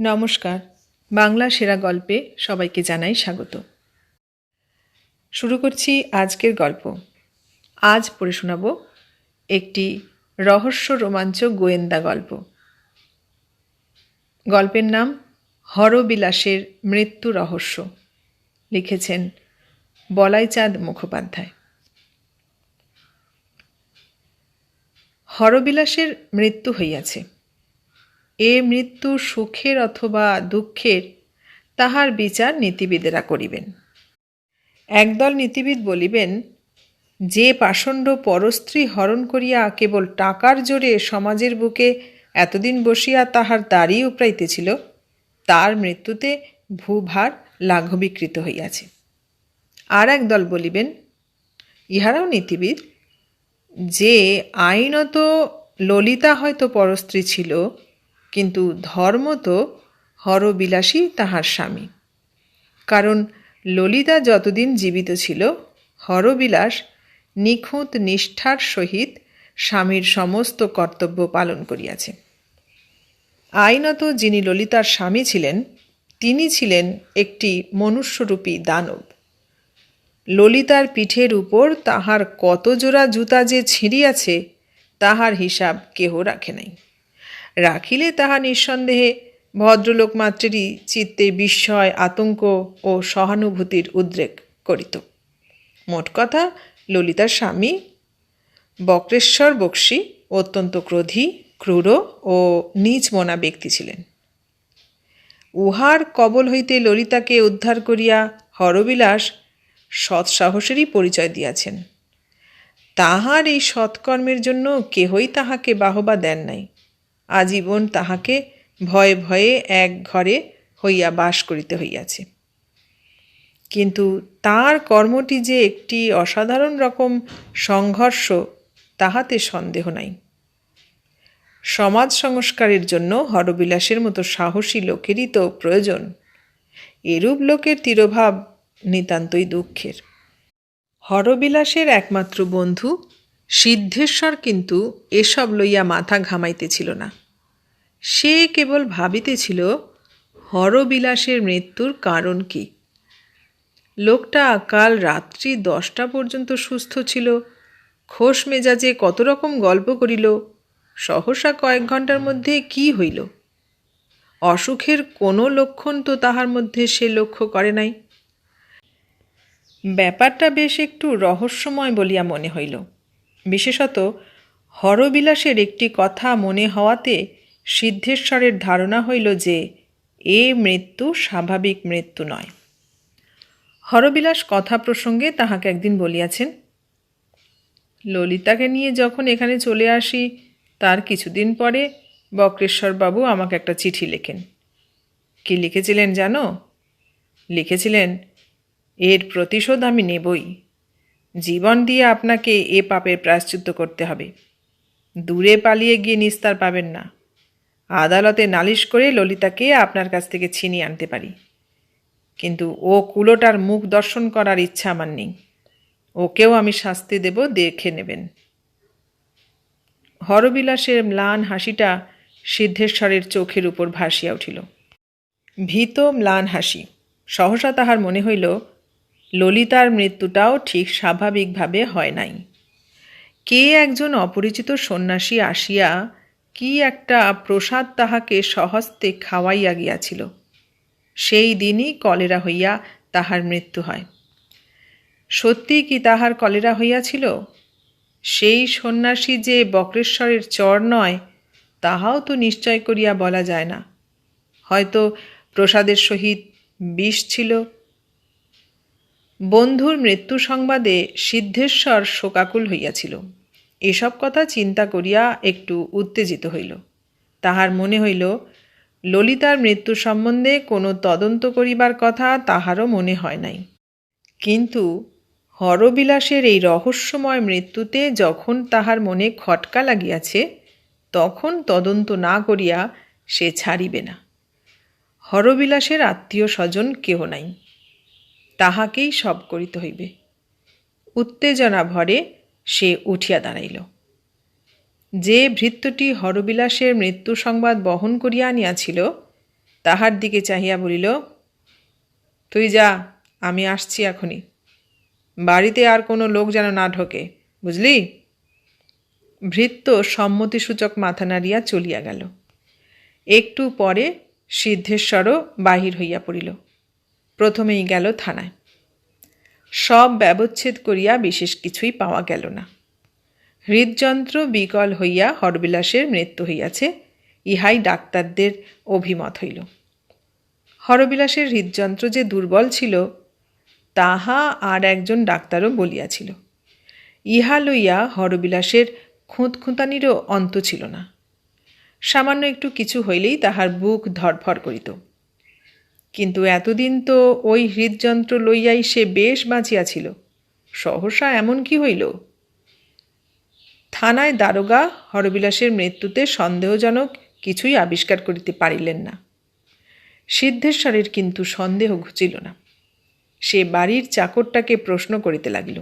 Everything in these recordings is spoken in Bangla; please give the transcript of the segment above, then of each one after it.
নমস্কার। বাংলা সেরা গল্পে সবাইকে জানাই স্বাগত। শুরু করছি আজকের গল্প। আজ পড়ে শোনাব একটি রহস্য রোমাঞ্চ গোয়েন্দা গল্প। গল্পের নাম হরবিলাসের মৃত্যু রহস্য। লিখেছেন বলাইচাঁদ মুখোপাধ্যায়। হরবিলাসের মৃত্যু হইয়াছে। এ মৃত্যু সুখের অথবা দুঃখের, তাহার বিচার নীতিবিদেরা করিবেন। একদল নীতিবিদ বলিবেন, যে পাষণ্ড পরস্ত্রী হরণ করিয়া কেবল টাকার জোরে সমাজের বুকে এতদিন বসিয়া তাহার দাড়ি উপড়াইতেছিল, তার মৃত্যুতে ভূভার লাঘবীকৃত হইয়াছে। আর একদল বলিবেন, ইহারাও নীতিবিদ, যে আইনত ললিতা হয়তো পরস্ত্রী ছিল কিন্তু ধর্ম তো হরবিলাসী তাহার স্বামী। কারণ ললিতা যতদিন জীবিত ছিল, হরবিলাস নিখুঁত নিষ্ঠার সহিত স্বামীর সমস্ত কর্তব্য পালন করিয়াছে। আইনত যিনি ললিতার স্বামী ছিলেন, তিনি ছিলেন একটি মনুষ্যরূপী দানব। ললিতার পিঠের উপর তাহার কত জোড়া জুতা যে ছিঁড়িয়াছে, তাহার হিসাব কেহ রাখে নাই। রাখিলে তাহা নিঃসন্দেহে। ভদ্রলোক মাত্রেরই চিত্তে বিস্ময়, আতঙ্ক ও সহানুভূতির উদ্রেক করিত। মোট কথা, ললিতার স্বামী বক্রেশ্বর বক্সী, অত্যন্ত ক্রোধী, ক্রূর ও নিজ মনা ব্যক্তি ছিলেন। উহার কবল হইতে ললিতাকে উদ্ধার করিয়া হরবিলাস সৎসাহসেরই পরিচয় দিয়াছেন। তাহার এই সৎকর্মের জন্য কেহই তাহাকে বাহবা দেন নাই। আজীবন তাহাকে ভয়ে ভয়ে এক ঘরে হইয়া বাস করিতে হইয়াছে। কিন্তু তার কর্মটি যে একটি অসাধারণ রকম সংঘর্ষ, তাহাতে সন্দেহ নাই। সমাজ সংস্কারের জন্য হরবিলাসের মতো সাহসী লোকেরই তো প্রয়োজন। এরূপ লোকের তিরোভাব নিতান্তই দুঃখের। হরবিলাসের একমাত্র বন্ধু সিদ্ধেশ্বর কিন্তু এসব লইয়া মাথা ঘামাইতেছিল না। সে কেবল ভাবিতেছিল, হরবিলাসের মৃত্যুর কারণ কি? লোকটা কাল রাত্রি দশটা পর্যন্ত সুস্থ ছিল, খোশ মেজাজে কত রকম গল্প করিল, সহসা কয়েক ঘণ্টার মধ্যে কি হইল? অসুখের কোনো লক্ষণ তো তাহার মধ্যে সে লক্ষ্য করে নাই। ব্যাপারটা বেশ একটু রহস্যময় বলিয়া মনে হইল। বিশেষত হরবিলাসের একটি কথা মনে হওয়াতে সিদ্ধেশ্বরের ধারণা হইল যে, এ মৃত্যু স্বাভাবিক মৃত্যু নয়। হরবিলাস কথা প্রসঙ্গে তাহাকে একদিন বলিয়াছেন, ললিতাকে নিয়ে যখন এখানে চলে আসি, তার কিছুদিন পরে বক্রেশ্বরবাবু আমাকে একটা চিঠি লেখেন। কি লিখেছিলেন জানো? লিখেছিলেন, এর প্রতিশোধ আমি নেবই। জীবন দিয়ে আপনাকে এ পাপের প্রায়শ্চিত্ত করতে হবে। দূরে পালিয়ে গিয়ে নিস্তার পাবেন না। আদালতে নালিশ করে ললিতাকে আপনার কাছ থেকে ছিনিয়ে আনতে পারি। কিন্তু ও কুলোটার মুখ দর্শন করার ইচ্ছা আমার নেই। ওকেও আমি শাস্তি দেব, দেখে নেবেন। হরবিলাসের ম্লান হাসিটা সিদ্ধেশ্বরের চোখের উপর ভাসিয়া উঠিল। ভীত ম্লান হাসি। সহসা তাহার মনে হইল, ললিতার মৃত্যুটাও ঠিক স্বাভাবিকভাবে হয় নাই। কে একজন অপরিচিত সন্ন্যাসী আসিয়া কি একটা প্রসাদ তাহাকে সহস্তে খাওয়াইয়া গিয়াছিল। সেই দিনই কলেরা হইয়া তাহার মৃত্যু হয়। সত্যি কি তাহার কলেরা হইয়াছিল? সেই সন্ন্যাসী যে বক্রেশ্বরের চর নয়, তাহাও তো নিশ্চয় করিয়া বলা যায় না। হয়তো প্রসাদের সহিত বিষ ছিল। বন্ধুর মৃত্যু সংবাদে সিদ্ধেশ্বর শোকাকুল হইয়াছিল। এসব কথা চিন্তা করিয়া একটু উত্তেজিত হইল। তাহার মনে হইল, ললিতার মৃত্যু সম্বন্ধে কোনো তদন্ত করিবার কথা তাহারও মনে হয় নাই। কিন্তু হরবিলাসের এই রহস্যময় মৃত্যুতে যখন তাহার মনে খটকা লাগিয়াছে, তখন তদন্ত না করিয়া সে ছাড়িবে না। হরবিলাসের আত্মীয় স্বজন কেহ নাই, তাহাকেই সব করিতে হইবে। উত্তেজনা ভরে সে উঠিয়া দাঁড়াইল। যে ভৃত্যটি হরবিলাসের মৃত্যু সংবাদ বহন করিয়া আনিয়াছিল, তাহার দিকে চাহিয়া বলিল, তুই যা, আমি আসছি এখনই বাড়িতে আর কোনো লোক যেন না ঢোকে, বুঝলি? ভৃত্য সম্মতিসূচক মাথা নাড়িয়া চলিয়া গেল। একটু পরে সিদ্ধেশ্বরও বাহির হইয়া পড়িল। প্রথমেই গেল থানায়। সব ব্যবচ্ছেদ করিয়া বিশেষ কিছুই পাওয়া গেল না। হৃদযন্ত্র বিকল হইয়া হরবিলাসের মৃত্যু হইয়াছে, ইহাই ডাক্তারদের অভিমত হইল। হরবিলাসের হৃদযন্ত্র যে দুর্বল ছিল, তাহা আর একজন ডাক্তারও বলিয়াছিল। ইহা লইয়া হরবিলাসের খুঁতখুঁতানিরও অন্ত ছিল না। সামান্য একটু কিছু হইলেই তাহার বুক ধরফর করিত। কিন্তু এতদিন তো ওই হৃদযন্ত্র লইয়াই সে বেশ বাঁচিয়াছিল। সহসা এমন কি হইল? থানায় দারোগা হরবিলাসের মৃত্যুতে সন্দেহজনক কিছুই আবিষ্কার করিতে পারিলেন না। সিদ্ধেশ্বরের কিন্তু সন্দেহ ঘুচিল না। সে বাড়ির চাকরটাকে প্রশ্ন করিতে লাগিল।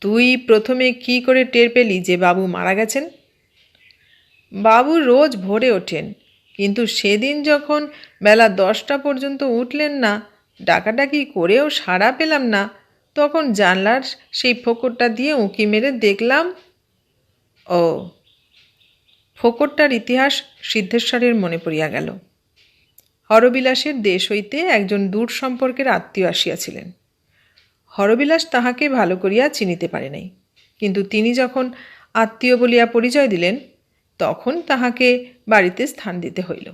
তুই প্রথমে কি করে টের পেলি যে বাবু মারা গেছেন? বাবু রোজ ভোরে ওঠেন। কিন্তু সেদিন যখন বেলা দশটা পর্যন্ত উঠলেন না, ডাকাডাকি করেও সাড়া পেলাম না, তখন জানলার সেই ফোকরটা দিয়ে উঁকি মেরে দেখলাম, ও, ফোকরটার ইতিহাস সিদ্ধেশ্বরের মনে পড়িয়া গেল। হরবিলাসের দেশ হইতে একজন দূর সম্পর্কের আত্মীয় আসিয়াছিলেন। হরবিলাস তাহাকে ভালো করিয়া চিনিতে পারে নাই, কিন্তু তিনি যখন আত্মীয় বলিয়া পরিচয় দিলেন তখন তাহাকে বাড়িতে স্থান দিতে হইল।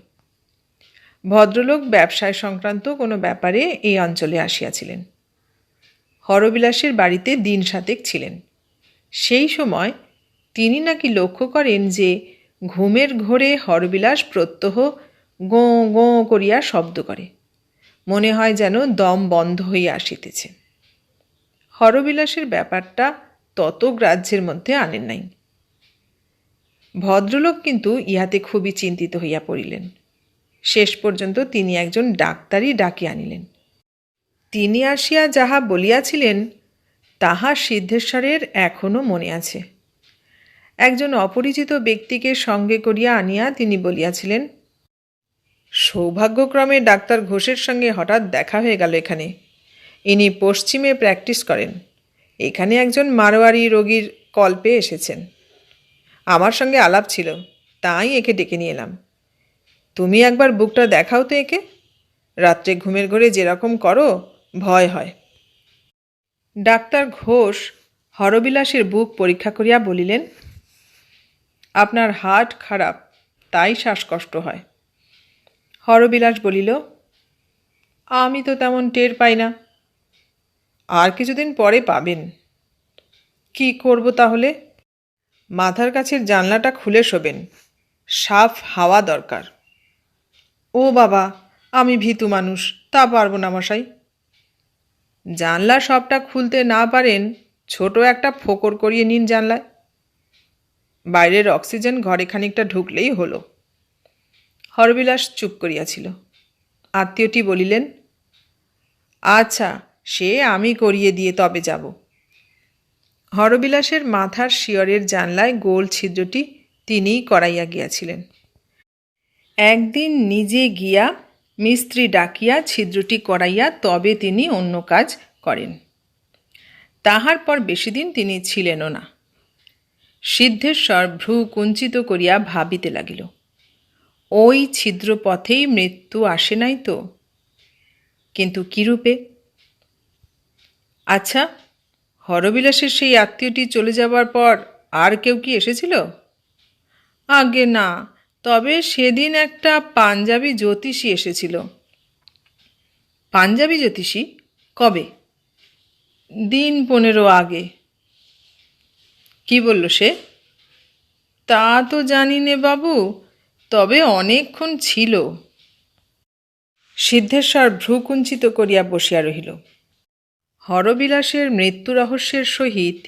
ভদ্রলোক ব্যবসায় সংক্রান্ত কোনো ব্যাপারে এই অঞ্চলে আসিয়াছিলেন। হরবিলাসের বাড়িতে দিন সাতেক ছিলেন। সেই সময় তিনি নাকি লক্ষ্য করেন যে ঘুমের ঘোরে হরবিলাস প্রত্যহ গোঁ গোঁ করিয়া শব্দ করে। মনে হয় যেন দম বন্ধ হইয়া আসিতেছে। হরবিলাসের ব্যাপারটা তত গ্রাহ্যের মধ্যে আনেন নাই। ভদ্রলোক কিন্তু ইহাতে খুবই চিন্তিত হইয়া পড়িলেন। শেষ পর্যন্ত তিনি একজন ডাক্তারই ডাকি আনিলেন। তিনি আসিয়া যাহা বলিয়াছিলেন, তাহা সিদ্ধেশ্বরের এখনও মনে আছে। একজন অপরিচিত ব্যক্তিকে সঙ্গে করিয়া আনিয়া তিনি বলিয়াছিলেন, সৌভাগ্যক্রমে ডাক্তার ঘোষের সঙ্গে হঠাৎ দেখা হয়ে গেল এখানে। ইনি পশ্চিমে প্র্যাকটিস করেন। এখানে একজন মারোয়ারি রোগীর কল্পে এসেছেন। আমার সঙ্গে আলাপ ছিল, তাই একে ডেকে নিয়ে এলাম। তুমি একবার বুকটা দেখাও তো একে। রাত্রে ঘুমের ঘরে যেরকম করো, ভয় হয়। ডাক্তার ঘোষ হরবিলাসের বুক পরীক্ষা করিয়া বলিলেন, আপনার হার্ট খারাপ, তাই শ্বাসকষ্ট হয়। হরবিলাস বলিল, আমি তো তেমন টের পাই না। আর কিছুদিন পরে পাবেন। কি করব তাহলে? মাথার কাছের জানলাটা খুলে শোবেন। সাফ হাওয়া দরকার। ও বাবা, আমি ভীতু মানুষ, তা পারব না মশাই। জানলা সবটা খুলতে না পারেন, ছোট একটা ফোকর করিয়ে নিন জানলায়। বাইরের অক্সিজেন ঘরে খানিকটা ঢুকলেই হলো। হরবিলাস চুপ করিয়াছিল। আত্মীয়টি বলিলেন আচ্ছা সে আমি করিয়ে দিয়ে তবে যাব। হরবিলাসের মাথার শিয়রের জানলায় গোল ছিদ্রটি তিনিই করাইয়া গিয়াছিলেন। একদিন নিজে গিয়া মিস্ত্রি ডাকিয়া ছিদ্রটি করাইয়া তবে তিনি অন্য কাজ করেন। তাহার পর বেশি দিন তিনি ছিলেনও না। সিদ্ধেশ্বর ভ্রু কুঞ্চিত করিয়া ভাবিতে লাগিল, ওই ছিদ্র পথেই মৃত্যু আসে নাই তো? কিন্তু কিরূপে? আচ্ছা হরবিলাসের সেই আত্মীয়টি চলে যাবার পর আর কেউ কি এসেছিল? আগে না, তবে সেদিন একটা পাঞ্জাবি জ্যোতিষী এসেছিল। পাঞ্জাবি জ্যোতিষী? কবে? দিন পনেরো আগে। কি বলল সে? তা তো জানি নে বাবু, তবে অনেকক্ষণ ছিল। সিদ্ধেশ্বর ভ্রুকুঞ্চিত করিয়া বসিয়া রহিল। হরবিলাসের মৃত্যু রহস্যের সহিত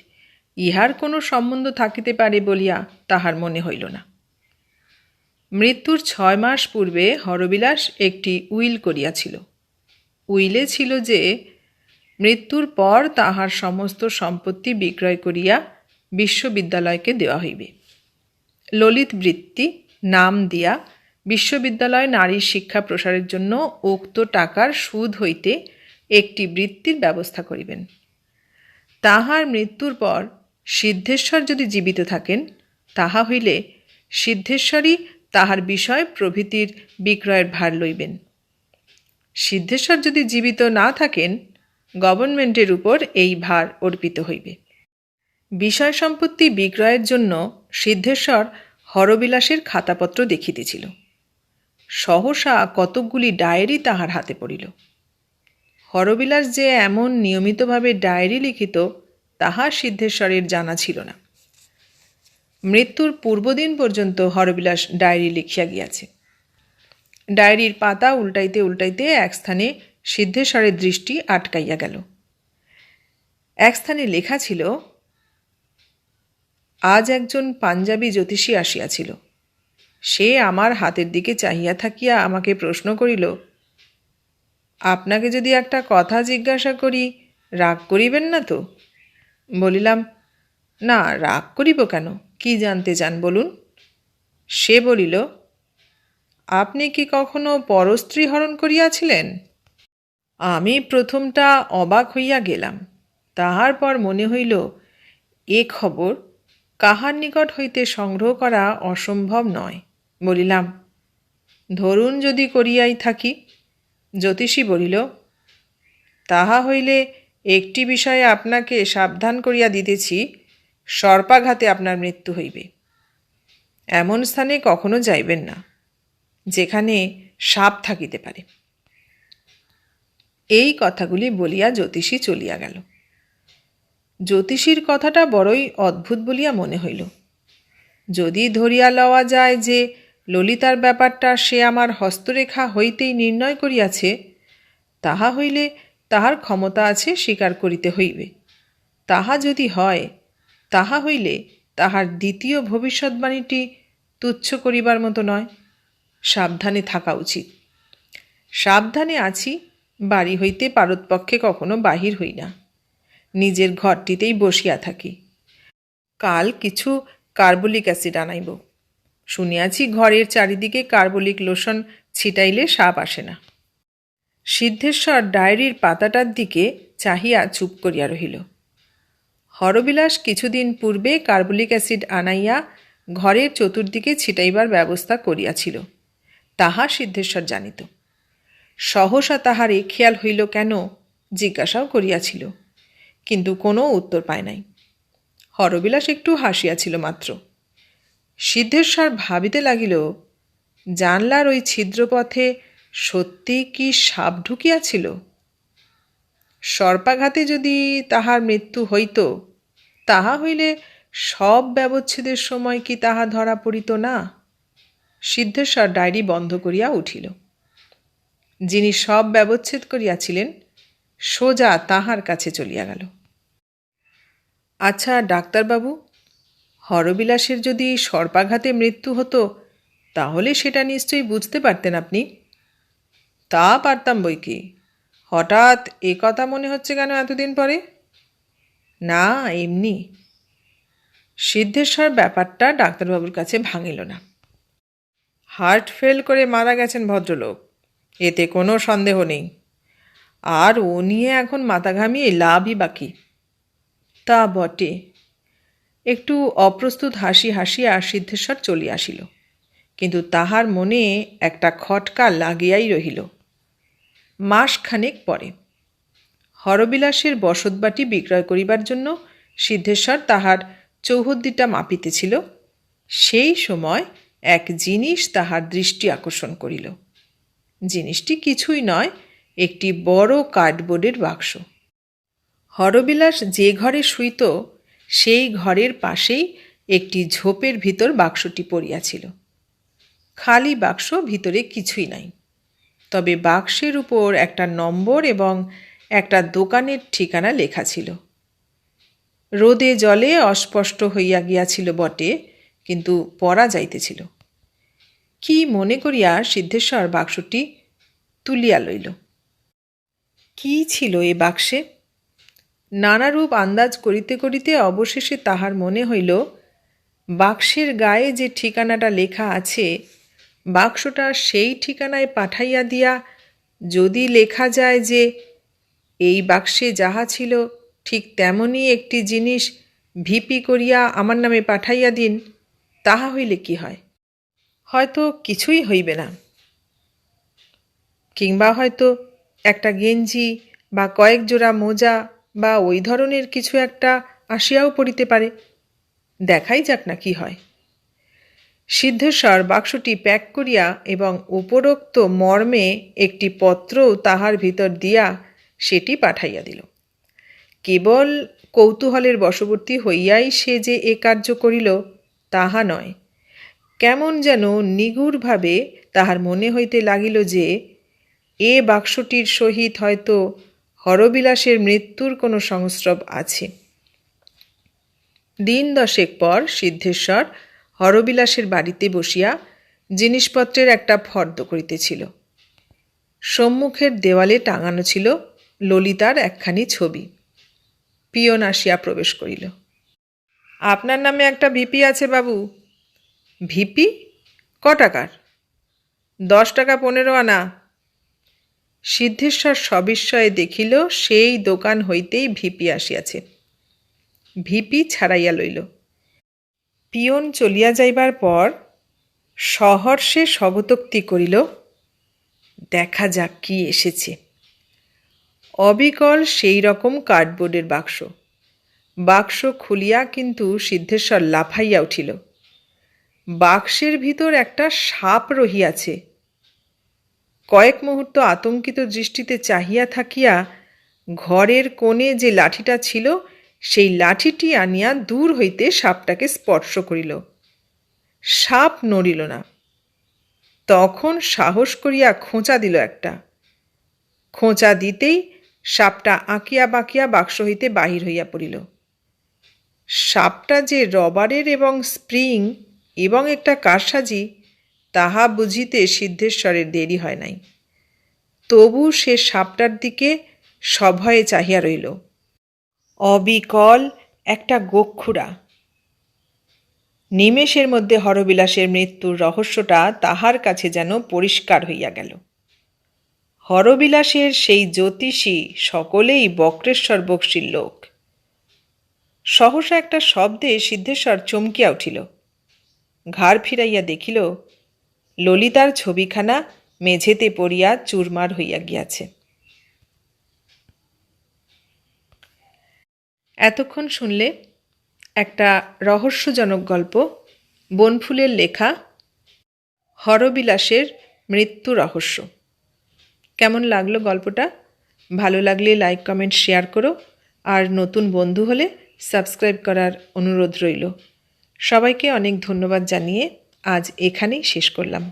ইহার কোনো সম্বন্ধ থাকিতে পারে বলিয়া তাহার মনে হইল না। মৃত্যুর ছয় মাস পূর্বে হরবিলাস একটি উইল করিয়াছিল। উইলে ছিল যে, মৃত্যুর পর তাহার সমস্ত সম্পত্তি বিক্রয় করিয়া বিশ্ববিদ্যালয়কে দেওয়া হইবে। ললিত বৃত্তি, নাম দিয়া বিশ্ববিদ্যালয় নারীর শিক্ষা প্রসারের জন্য উক্ত টাকার সুদ হইতে একটি বৃত্তির ব্যবস্থা করিবেন। তাহার মৃত্যুর পর সিদ্ধেশ্বর যদি জীবিত থাকেন, তাহা হইলে সিদ্ধেশ্বরই তাহার বিষয় প্রভৃতির বিক্রয়ের ভার লইবেন। সিদ্ধেশ্বর যদি জীবিত না থাকেন, গভর্নমেন্টের উপর এই ভার অর্পিত হইবে। বিষয় সম্পত্তি বিক্রয়ের জন্য সিদ্ধেশ্বর হরবিলাসের খাতাপত্র দেখিতেছিল। সহসা কতকগুলি ডায়েরি তাহার হাতে পড়িল। হরবিলাস যে এমন নিয়মিতভাবে ডায়েরি লিখিত তাহার সিদ্ধেশ্বরের জানা ছিল না। মৃত্যুর পূর্বদিন পর্যন্ত হরবিলাস ডায়েরি লিখিয়া গিয়াছে। ডায়েরির পাতা উল্টাইতে উল্টাইতে এক স্থানে সিদ্ধেশ্বরের দৃষ্টি আটকাইয়া গেল। এক স্থানে লেখা ছিল, আজ একজন পাঞ্জাবি জ্যোতিষী আসিয়াছিল। সে আমার হাতের দিকে চাহিয়া থাকিয়া আমাকে প্রশ্ন করিল আপনাকে যদি একটা কথা জিজ্ঞাসা করি, রাগ করিবেন না তো? বলিলাম, না, রাগ করিব কেন? কি জানতে চান বলুন? সে বলিল, আপনি কি কখনো পরস্ত্রী হরণ করিয়াছিলেন? আমি প্রথমটা অবাক হইয়া গেলাম। তাহার পর মনে হইল, এ খবর কাহার নিকট হইতে সংগ্রহ করা অসম্ভব নয়। বলিলাম, ধরুন যদি করিয়াই থাকি। জ্যোতিষী বলিল, তাহা হইলে একটি বিষয়ে আপনাকে সাবধান করিয়া দিতেছি, সর্পাঘাতে আপনার মৃত্যু হইবে। এমন স্থানে কখনো যাইবেন না, যেখানে সাপ থাকিতে পারে এই কথাগুলি বলিয়া জ্যোতিষী চলিয়া গেল। জ্যোতিষীর কথাটা বড়ই অদ্ভুত বলিয়া মনে হইল। যদি ধরিয়া লওয়া যায় যে ললিতার ব্যাপারটা সে আমার হস্তরেখা হইতেই নির্ণয় করিয়াছে, তাহা হইলে তাহার ক্ষমতা আছে স্বীকার করিতে হইবে। তাহা যদি হয়, তাহা হইলে তাহার দ্বিতীয় ভবিষ্যৎবাণীটি তুচ্ছ করিবার মতো নয়। সাবধানে থাকা উচিত। সাবধানে আছি, বাড়ি হইতে পারতপক্ষে কখনো বাহির হই না। নিজের ঘরটিতেই বসিয়া থাকি। কাল কিছু কার্বলিক অ্যাসিড আনাইব। শুনিয়াছি ঘরের চারিদিকে কার্বলিক লোশন ছিটাইলে সাপ আসে না। সিদ্ধেশ্বর ডায়েরির পাতাটার দিকে চাহিয়া চুপ করিয়া রহিল। হরবিলাস কিছুদিন পূর্বে কার্বলিক অ্যাসিড আনাইয়া ঘরের চতুর্দিকে ছিটাইবার ব্যবস্থা করিয়াছিল, তাহা সিদ্ধেশ্বর জানিত। সহসা তাহারে খেয়াল হইল কেন জিজ্ঞাসাও করিয়াছিল, কিন্তু কোনো উত্তর পায় নাই। হরবিলাস একটু হাসিয়াছিল মাত্র। সিদ্ধেশ্বর ভাবিতে লাগিল, জানলার ওই ছিদ্রপথে সত্যি কি সাপ ঢুকিয়াছিল? সর্পাঘাতে যদি তাহার মৃত্যু হইত, তাহা হইলে সব ব্যবচ্ছেদের সময় কি তাহা ধরা পড়িত না? সিদ্ধেশ্বর ডায়েরি বন্ধ করিয়া উঠিল। যিনি সব ব্যবচ্ছেদ করিয়াছিলেন, সোজা তাহার কাছে চলিয়া গেল। আচ্ছা ডাক্তারবাবু হরবিলাসের যদি সর্পাঘাতে মৃত্যু হতো, তাহলে সেটা নিশ্চয়ই বুঝতে পারতেন আপনি। তা পারতাম বই কি? হঠাৎ এ কথা মনে হচ্ছে কেন এতদিন পরে? না, এমনি। সিদ্ধেশ্বর ব্যাপারটা ডাক্তারবাবুর কাছে ভাঙিল না। হার্ট ফেল করে মারা গেছেন ভদ্রলোক, এতে কোনো সন্দেহ নেই। আর ও নিয়ে এখন মাথা ঘামিয়ে লাভই বাকি। তা বটে। একটু অপ্রস্তুত হাসি হাসিয়া সিদ্ধেশ্বর চলিয়া আসিল। কিন্তু তাহার মনে একটা খটকা লাগিয়াই রহিল। মাসখানেক পরে। হরবিলাসের বসতবাটি বিক্রয় করিবার জন্য সিদ্ধেশ্বর তাহার চৌহদ্দিটা মাপিতেছিল। সেই সময় এক জিনিস তাহার দৃষ্টি আকর্ষণ করিল। জিনিসটি কিছুই নয়, একটি বড় কার্ডবোর্ডের বাক্স। হরবিলাস যে ঘরে শুইত সেই ঘরের পাশেই একটি ঝোপের ভিতর বাক্সটি পড়িয়াছিল। খালি বাক্স ভিতরে কিছুই নাই। তবে বাক্সের উপর একটা নম্বর এবং একটা দোকানের ঠিকানা লেখা ছিল। রোদে জলে অস্পষ্ট হইয়া গিয়াছিল বটে, কিন্তু পরা যাইতেছিল। কি মনে করিয়া সিদ্ধেশ্বর বাক্সটি তুলিয়া লইল। কি ছিল এ বাক্সে? নানারূপ আন্দাজ করিতে করিতে অবশেষে তাহার মনে হইল, বাক্সের গায়ে যে ঠিকানাটা লেখা আছে, বাক্সটা সেই ঠিকানায় পাঠাইয়া দিয়া যদি লেখা যায় যে এই বাক্সে যাহা ছিল ঠিক তেমনই একটি জিনিস ভিপি করিয়া আমার নামে পাঠাইয়া দিন, তাহা হইলে কি হয়? হয়তো কিছুই হইবে না। কিংবা হয়তো একটা গেঞ্জি বা কয়েক জোড়া মোজা বা ওই ধরনের কিছু একটা আসিয়াও পড়িতে পারে। দেখাই যাক না কি হয়। সিদ্ধেশ্বর বাক্সটি প্যাক করিয়া এবং উপরোক্ত মর্মে একটি পত্রও তাহার ভিতর দিয়া সেটি পাঠাইয়া দিল। কেবল কৌতূহলের বশবর্তী হইয়াই সে যে এ কার্য করিল, তাহা নয়। কেমন যেন নিগুড়ভাবে তাহার মনে হইতে লাগিল যে, এ বাক্সটির সহিত হয়তো হরবিলাসের মৃত্যুর কোনো সংস্রব আছে। দিন দশেক পর সিদ্ধেশ্বর হরবিলাসের বাড়িতে বসিয়া জিনিসপত্রের একটা ফর্দ করিতেছিল। সম্মুখের দেওয়ালে টাঙানো ছিল ললিতার একখানি ছবি। পিয়ন আসিয়া প্রবেশ করিল। আপনার নামে একটা ভিপি আছে বাবু। ভিপি? ক টাকার দশ টাকা পনেরো আনা। সিদ্ধেশ্বর সবিস্ময়ে দেখিল, সেই দোকান হইতেই ভিপি আসিয়াছে। ভিপি ছাড়াইয়া লইল। পিয়ন চলিয়া যাইবার পর সহর্ষে স্বগতোক্তি করিল, দেখা যাক কি এসেছে। অবিকল সেই রকম কার্ডবোর্ডের বাক্স। বাক্স খুলিয়া কিন্তু সিদ্ধেশ্বর লাফাইয়া উঠিল। বাক্সের ভিতর একটা সাপ রহিয়াছে। কয়েক মুহূর্ত আতঙ্কিত দৃষ্টিতে চাহিয়া থাকিয়া ঘরের কোণে যে লাঠিটা ছিল, সেই লাঠিটি আনিয়া দূর হইতে সাপটাকে স্পর্শ করিল। সাপ নড়িল না। তখন সাহস করিয়া খোঁচা দিল একটা। খোঁচা দিতেই সাপটা আঁকিয়া বাঁকিয়া বাক্স হইতে বাহির হইয়া পড়িল। সাপটা যে রবারের এবং স্প্রিং এবং একটা কারসাজি তাহা বুঝিতে সিদ্ধেশ্বরের দেরি হয় নাই। তবু সে সাপটার দিকে সভয়ে চাহিয়া রইল। অবিকল একটা গোক্ষুরা। নিমেষের মধ্যে হরবিলাসের মৃত্যুর রহস্যটা তাহার কাছে যেন পরিষ্কার হইয়া গেল। হরবিলাসের সেই জ্যোতিষী সকলেই বক্রেশ্বর বক্সির লোক। সহসা একটা শব্দে সিদ্ধেশ্বর চমকিয়া উঠিল। ঘাড় ফিরাইয়া দেখিল ললিতার ছবিখানা মেঝেতে পড়িয়া চুরমার হইয়া গিয়াছে। এতক্ষণ শুনলে একটা রহস্যজনক গল্প, বনফুলের লেখা, হরবিলাসের মৃত্যু রহস্য। কেমন লাগল গল্পটা? ভালো লাগলে লাইক, কমেন্ট, শেয়ার করো। আর নতুন বন্ধু হলে সাবস্ক্রাইব করার অনুরোধ রইল। সবাইকে অনেক ধন্যবাদ জানিয়ে আজ এখানেই শেষ করলাম।